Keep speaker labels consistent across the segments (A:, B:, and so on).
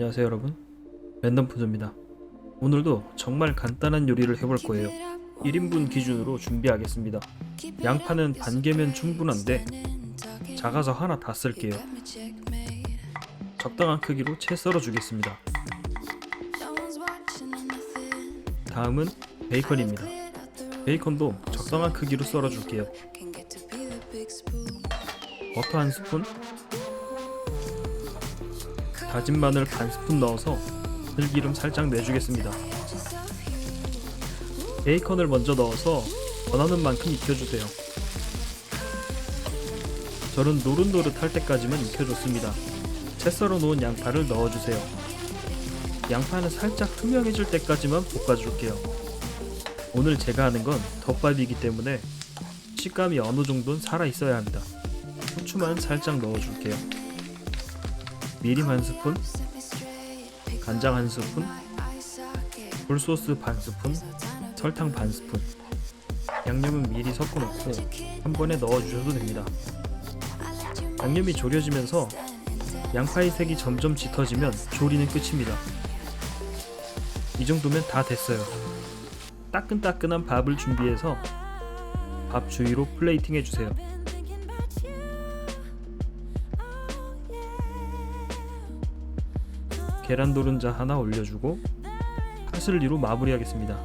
A: 안녕하세요 여러분. 랜덤 푸드입니다. 오늘도 정말 간단한 요리를 해볼 거예요. 1인분 기준으로 준비하겠습니다. 양파는 반 개면 충분한데 작아서 하나 다 쓸게요. 적당한 크기로 채 썰어 주겠습니다. 다음은 베이컨입니다. 베이컨도 적당한 크기로 썰어 줄게요. 버터 한 스푼 다진 마늘 반 스푼 넣어서 들기름 살짝 내주겠습니다. 베이컨을 먼저 넣어서 원하는 만큼 익혀주세요. 저는 노릇노릇할 때까지만 익혀줬습니다. 채 썰어 놓은 양파를 넣어주세요. 양파는 살짝 투명해질 때까지만 볶아줄게요. 오늘 제가 하는 건 덮밥이기 때문에 식감이 어느 정도는 살아있어야 합니다. 후추만 살짝 넣어줄게요. 미림 한 스푼, 간장 한 스푼, 굴소스 반 스푼, 설탕 반 스푼. 양념은 미리 섞어 놓고 한 번에 넣어 주셔도 됩니다. 양념이 졸여지면서 양파의 색이 점점 짙어지면 조리는 끝입니다. 이 정도면 다 됐어요. 따끈따끈한 밥을 준비해서 밥 주위로 플레이팅 해주세요. 계란 노른자 하나 올려주고 파슬리로 마무리하겠습니다.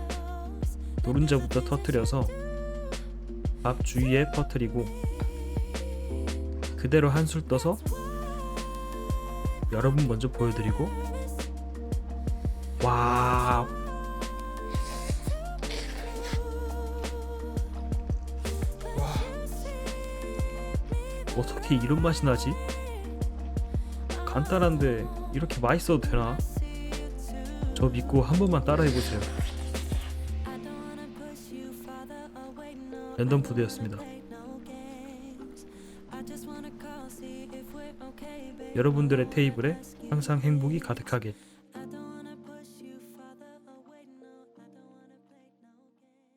A: 노른자부터 터트려서 밥 주위에 퍼트리고 그대로 한술 떠서 여러분 먼저 보여드리고 와 어떻게 이런 맛이 나지? 간단한데 이렇게 맛있어도 되나? 저 믿고 한 번만 따라해보세요. 랜덤 푸드였습니다. 여러분들의 테이블에 항상 행복이 가득하게.